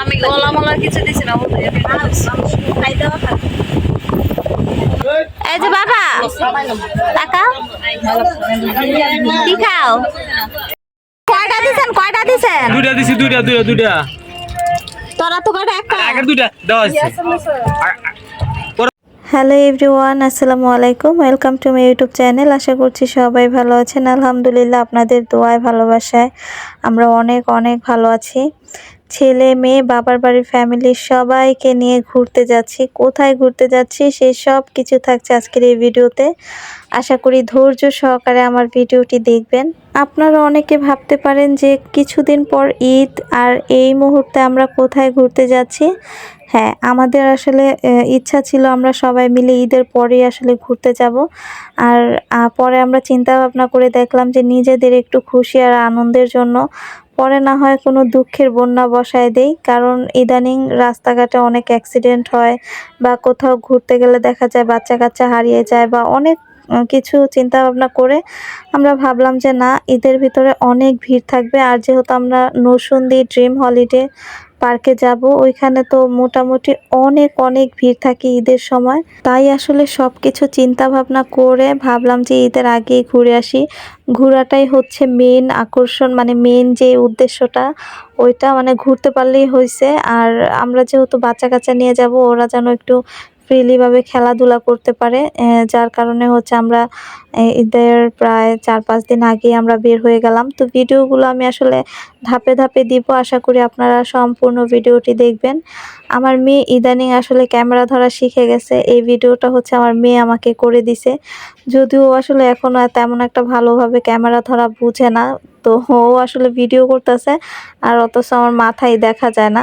আমি গলা মলা কিছু দিছি না এই যে বাবা টাকা কি খাও? কয়টা দিছেন কয়টা দিছেন? দুইটা দিছি দুইটা দুইটা দুইটা। তোরা তো কয়টা একটা। আগের দুইটা আছে হ্যালো এভরিওয়ান, আসসালামু আলাইকুম। Welcome to my YouTube channel. আশা করছি সবাই ভালো আছেন। আলহামদুলিল্লাহ, আপনাদের দোয়ায়, ভালোবাসায় আমরা অনেক অনেক ভালো আছি। ছেলে, মেয়ে, বাবার বাড়ির ফ্যামিলির সবাইকে নিয়ে ঘুরতে যাচ্ছি। কোথায় ঘুরতে যাচ্ছি সেই সব কিছু থাকছে আজকের এই ভিডিওতে। আশা করি ধৈর্য সহকারে আমার ভিডিওটি দেখবেন। আপনারা অনেকে ভাবতে পারেন যে কিছুদিন পর ঈদ আর এই মুহূর্তে আমরা কোথায় ঘুরতে যাচ্ছি। হ্যাঁ আমাদের আসলে ইচ্ছা ছিল আমরা সবাই মিলে ঈদের পরেই আসলে ঘুরতে যাব। আর পরে আমরা চিন্তা ভাবনা করে দেখলাম যে নিজেদের একটু খুশি আর আনন্দের জন্য পরে না হয় কোনো দুঃখের বন্যা বসায় দেই, কারণ ইদানিং রাস্তাঘাটে অনেক অ্যাক্সিডেন্ট হয় বা কোথাও ঘুরতে গেলে দেখা যায় বাচ্চা কাচ্চা হারিয়ে যায় বা অনেক কিছু চিন্তা ভাবনা করে আমরা ভাবলাম যে না, ঈদের ভিতরে অনেক ভিড় থাকবে। আর যেহেতু আমরা নসুন্দি ড্রিম হলিডে পার্কে যাব, ওইখানে তো মোটামুটি অনেক অনেক ভিড় থাকে ঈদের সময়। তাই আসলে সব কিছু চিন্তা ভাবনা করে ভাবলাম যে ঈদের আগেই ঘুরে আসি। ঘোরাটাই হচ্ছে মেন আকর্ষণ মানে মেন যে উদ্দেশ্যটা, ওইটা মানে ঘুরতে পারলেই হয়েছে আর আমরা যেহেতু বাচ্চা কাচ্চা নিয়ে যাব, ওরা যেন একটু ফ্রিলিভাবে খেলাধুলা করতে পারে। যার কারণে হচ্ছে আমরা ঈদের প্রায় চার পাঁচ দিন আগেই আমরা বের হয়ে গেলাম। তো ভিডিওগুলো আমি আসলে ধাপে ধাপে দিব। আশা করি আপনারা সম্পূর্ণ ভিডিওটি দেখবেন। আমার মেয়ে ইদানিং আসলে ক্যামেরা ধরা শিখে গেছে। এই ভিডিওটা হচ্ছে আমার মেয়ে আমাকে করে দিছে। যদিও আসলে এখনও তেমন একটা ভালোভাবে ক্যামেরা ধরা বুঝে না। তো ও আসলে ভিডিও করতেছে আর অথচ আমার মাথায় দেখা যায় না।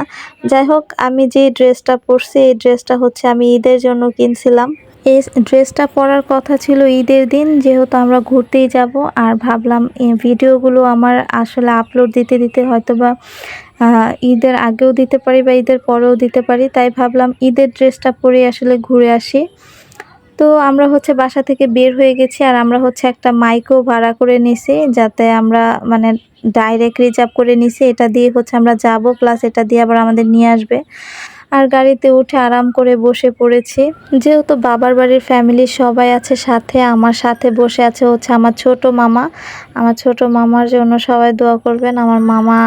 যাই হোক, আমি যে ড্রেসটা পরছি, এই ড্রেসটা হচ্ছে আমি ঈদের জন্য কিনছিলাম। এই ড্রেসটা পরার কথা ছিল ঈদের দিন, যেহেতু আমরা ঘুরতেই যাব। আর ভাবলাম এই ভিডিওগুলো আমার আসলে আপলোড দিতে দিতে হয়তো বা ঈদের আগেও দিতে পারি বা ঈদের পরেও দিতে পারি। তাই ভাবলাম, ঈদের ড্রেসটা পরে আসলে ঘুরে আসি। তো আমরা হচ্ছে বাসা থেকে বের হয়ে গেছি, আর আমরা হচ্ছে একটা মাইকও ভাড়া করে নিছি, যাতে আমরা মানে ডাইরেক্ট রিজার্ভ করে নিছি। এটা দিয়ে হচ্ছে আমরা যাব প্লাস এটা দিয়ে আবার আমাদের নিয়ে আসবে। আর গাড়িতে উঠে আরাম করে বসে পড়েছি। যেহেতু বাবার বাড়ির ফ্যামিলির সবাই আছে সাথে, আমার সাথে বসে আছে হচ্ছে আমার ছোট মামা। আমার ছোট মামার জন্য সবাই দোয়া করবেন, আমার মামা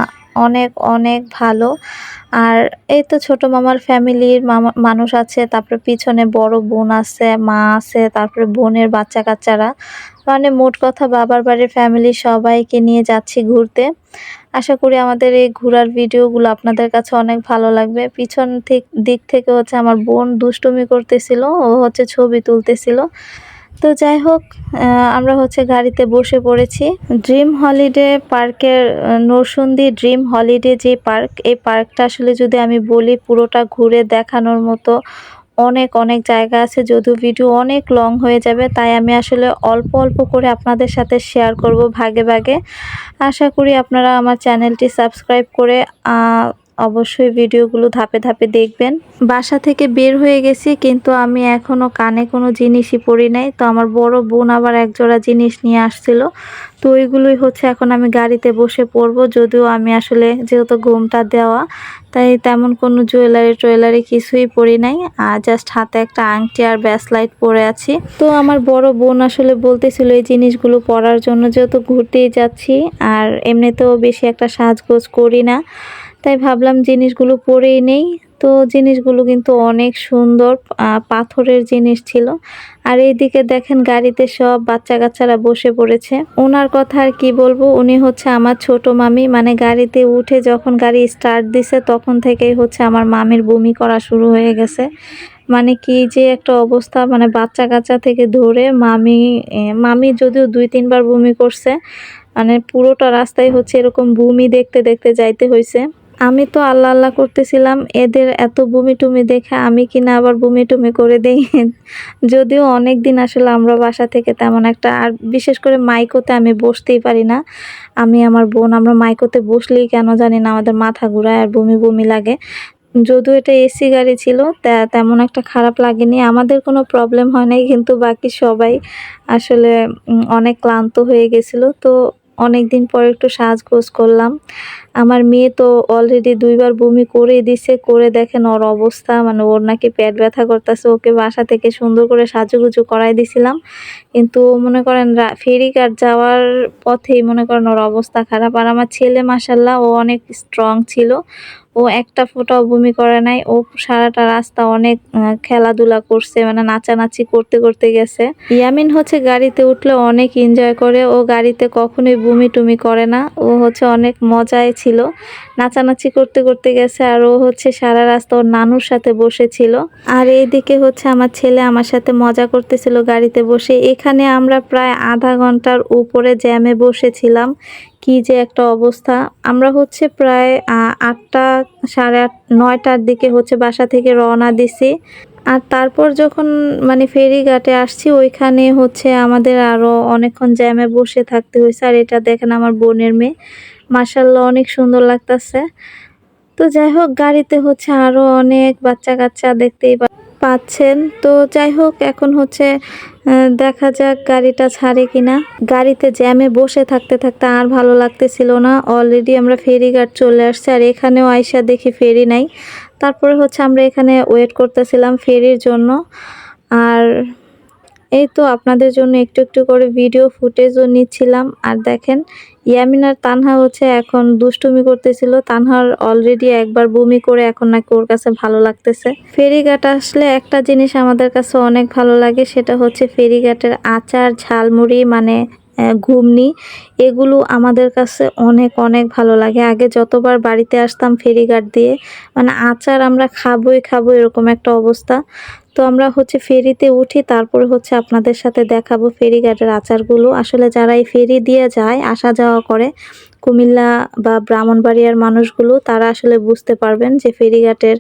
অনেক অনেক ভালো। আর এই তো ছোট মামার ফ্যামিলির মামা, মানুষ আছে, তারপরে পিছনে বড় বোন আছে, মা আছে, তারপরে বোনের বাচ্চা কাচ্চারা মানে মোট কথা বাবার বাড়ির ফ্যামিলি সবাইকে নিয়ে যাচ্ছি ঘুরতে। আশা করি আমাদের এই ঘোরার ভিডিওগুলো আপনাদের কাছে অনেক ভালো লাগবে। পিছন দিক থেকে হচ্ছে আমার বোন দুষ্টুমি করতেছিল, ও হচ্ছে ছবি তুলতেছিল। তো যাই হোক আমরা হচ্ছে গাড়িতে বসে পড়েছি। ড্রিম হলিডে পার্কের নরসুন্দি ড্রিম হলিডে যে পার্ক, এই পার্কটা আসলে যদি আমি বলি পুরোটা ঘুরে দেখানোর মতো অনেক অনেক জায়গা আছে, যদিও ভিডিও অনেক লং হয়ে যাবে, তাই আমি আসলে অল্প অল্প করে আপনাদের সাথে শেয়ার করব ভাগে ভাগে। আশা করি আপনারা আমার চ্যানেলটি সাবস্ক্রাইব করে অবশ্যই ভিডিওগুলো ধাপে ধাপে দেখবেন। বাসা থেকে বের হয়ে গেছি, কিন্তু আমি এখনও কানে কোনো জিনিসই পরি নাই। তো আমার বড় বোন আবার এক জোড়া জিনিস নিয়ে আসছিল। তো ওইগুলোই হচ্ছে এখন আমি গাড়িতে বসে পরবো। যদিও আমি আসলে যেহেতু ঘুমটা দেওয়া, তাই তেমন কোনো জুয়েলারি টুয়েলারি কিছুই পরি নাই। আর জাস্ট হাতে একটা আংটি আর ব্যাসলাইট পরে আছি। তো আমার বড় বোন আসলে বলতেছিল, এই জিনিসগুলো পরার জন্য যেহেতু ঘুরতেই যাচ্ছি, আর এমনিতেও বেশি একটা সাজগোজ করি না। তাই ভাবলাম জিনিসগুলো পরেই নেই। তো জিনিসগুলো কিন্তু অনেক সুন্দর পাথরের জিনিস ছিল। আর এইদিকে দেখেন গাড়িতে সব বাচ্চা কাচ্চারা বসে পড়েছে। ওনার কথা আর কি বলব, উনি হচ্ছে আমার ছোট মামি। মানে গাড়িতে উঠে যখন গাড়ি স্টার্ট দিছে, তখন থেকেই হচ্ছে আমার মামির বমি করা শুরু হয়ে গেছে। মানে কি যে একটা অবস্থা মানে বাচ্চা কাচ্চা থেকে ধরে মামি মামি যদিও দুই, তিনবার বমি করছে মানে পুরোটা রাস্তায় হচ্ছে এরকম বমি দেখতে দেখতে যাইতে হয়েছে আমি তো আল্লাহ আল্লাহ করতেছিলাম, এদের এত বমি টুমি দেখে আমি কিনা আবার বমি টুমি করে দেই? যদিও অনেক দিন আসলে আমরা বাসা থেকে তেমন একটা, আর বিশেষ করে মাইকোতে আমি বসতেই পারি না। আমি আমার বোন, আমরা মাইকোতে বসলেই কেন জানি না আমাদের মাথা ঘুরায় আর বমি বমি লাগে। যদিও এটা এসি গাড়ি ছিল, তে- তেমন একটা খারাপ লাগেনি। আমাদের কোনো প্রবলেম হয় নাই, কিন্তু বাকি সবাই আসলে অনেক ক্লান্ত হয়ে গেছিল। তো অনেক দিন পর একটু সাজগোজ করলাম। আমার মেয়ে তো অলরেডি দুইবার বমি করে দিছে, করে দেখেন ওর অবস্থা মানে ওর নাকি পেট ব্যথা করতেছে, ওকে বাসা থেকে সুন্দর করে সাজুগুজু করাই দিছিলাম। কিন্তু মনে করেন ফেরিঘাট যাওয়ার পথেই মনে করেন ওর অবস্থা খারাপ। আর আমার ছেলে মাসাল্লাহ ও অনেক স্ট্রং ছিল। ও একটা ফোঁটাও বমি করে নাই। ও সারাটা রাস্তা অনেক খেলাধুলা করছে মানে নাচানাচি করতে করতে গেছে। ইয়ামিন হচ্ছে গাড়িতে উঠলে অনেক এনজয় করে। ও গাড়িতে কখনোই বমি টুমি করে না। ও হচ্ছে অনেক মজায় ছিল। নাচানাচি করতে করতে গেছে আর ও হচ্ছে সারা রাস্তা ওর নানুর সাথে বসেছিল। আর এইদিকে হচ্ছে আমার ছেলে আমার সাথে মজা করতেছিল গাড়িতে বসে। এখানে আমরা প্রায় আধা ঘণ্টার উপরে জ্যামে বসেছিলাম। কি যে একটা অবস্থা। আমরা হচ্ছে প্রায় আটটা, সাড়ে আট, নয়টার দিকে হচ্ছে বাসা থেকে রওনা দিছি। আর তারপর যখন মানে ফেরিঘাটে আসছি, ওইখানে হচ্ছে আমাদের আরও অনেকক্ষণ জ্যামে বসে থাকতে হয়েছে। আর এটা দেখেন আমার বোনের মেয়ে। মাসাল্লাহ অনেক সুন্দর লাগতাছে। তো যাই হোক, গাড়িতে হচ্ছে আরও অনেক বাচ্চা কাচ্চা দেখতেই পাচ্ছেন। তো যাই হোক, এখন হচ্ছে দেখা যাক গাড়িটা ছাড়ে কিনা। গাড়িতে জ্যামে বসে থাকতে থাকতে আর ভালো লাগতেছিল না। অলরেডি আমরা ফেরি ফেরিঘাট চলে আসছি, আর এখানেও আইসা দেখি ফেরি নাই। তারপরে হচ্ছে আমরা এখানে ওয়েট করতেছিলাম ফেরির জন্য। আর এই তো আপনাদের জন্য একটু একটু করে ভিডিও ফুটেজও নিচ্ছিলাম। আর দেখেন ইয়ামিনার তানহা হচ্ছে এখন দুষ্টুমি করতেছিল। তানহার অলরেডি একবার বমি করে এখন নাকি ওর কাছে ভালো লাগতেছে। ফেরিঘাট আসলে একটা জিনিস আমাদের কাছে অনেক ভালো লাগে, সেটা হচ্ছে ফেরিঘাটের আচার ঝালমুড়ি মানে ঘুমনি। এগুলো আমাদের কাছে অনেক অনেক ভালো লাগে। আগে যতবার বাড়িতে আসতাম ফেরিঘাট দিয়ে মানে আচার আমরা খাবই খাব এরকম একটা অবস্থা। তো আমরা হচ্ছে ফেরিতে উঠি, তারপরে হচ্ছে আপনাদের সাথে দেখাবো ফেরিঘাটের আচারগুলো। আসলে যারা এই ফেরি দিয়ে যায় আসা যাওয়া করে কুমিল্লা বা ব্রাহ্মণবাড়িয়ার মানুষগুলো, তারা আসলে বুঝতে পারবেন যে ফেরিঘাটের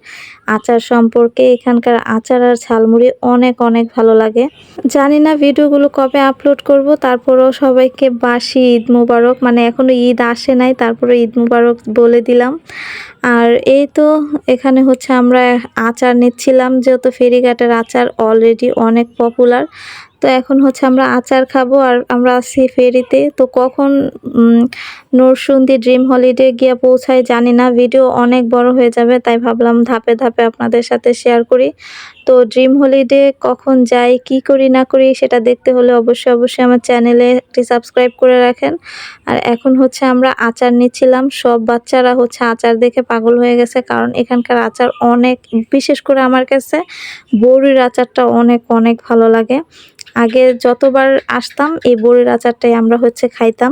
আচার সম্পর্কে এখানকার আচার আর ঝালমুড়ি অনেক অনেক ভালো লাগে। জানি না ভিডিওগুলো কবে আপলোড করব, তারপরেও সবাইকে বাসি ঈদ মুবারক মানে এখনও ঈদ আসে নাই, তারপরে ঈদ মুবারক বলে দিলাম। আর এই তো এখানে হচ্ছে আমরা আচার নিচ্ছিলাম, যেহেতু ফেরিঘাটের আচার অলরেডি অনেক পপুলার তো এখন হচ্ছে আমরা আচার খাব আর আমরা আছি ফেরিতে। তো কখন নরসুন্দি ড্রিম হলিডে গিয়ে পৌঁছায় জানি না। ভিডিও অনেক বড় হয়ে যাবে, তাই ভাবলাম ধাপে ধাপে আপনাদের সাথে শেয়ার করি। তো ড্রিম হলিডে কখন যাই কি করি, না করি, সেটা দেখতে হলে অবশ্যই অবশ্যই আমার চ্যানেলে একটি সাবস্ক্রাইব করে রাখেন। আর এখন হচ্ছে আমরা আচার নিচ্ছিলাম। সব বাচ্চারা হচ্ছে আচার দেখে পাগল হয়ে গেছে, কারণ এখানকার আচার অনেক, বিশেষ করে আমার কাছে, বড়ির আচারটা অনেক অনেক ভালো লাগে। আগে যতবার আসতাম, এই বড়ির আচারটাই আমরা হচ্ছে খাইতাম।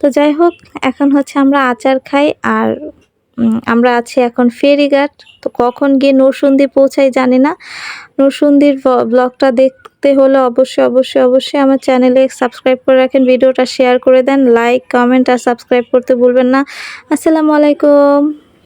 তো যাই হোক, এখন হচ্ছে আমরা আচার খাই, আর আমরা আছি এখন ফেরিঘাট। তো কখন গিয়ে নরসুন্দি পৌঁছাই জানি না। নরসুন্দির ব্লগটা দেখতে হলে অবশ্যই অবশ্যই অবশ্যই আমার চ্যানেলে সাবস্ক্রাইব করে রাখেন। ভিডিওটা শেয়ার করে দেন। লাইক কমেন্ট আর সাবস্ক্রাইব করতে ভুলবেন না। আসসালামু আলাইকুম।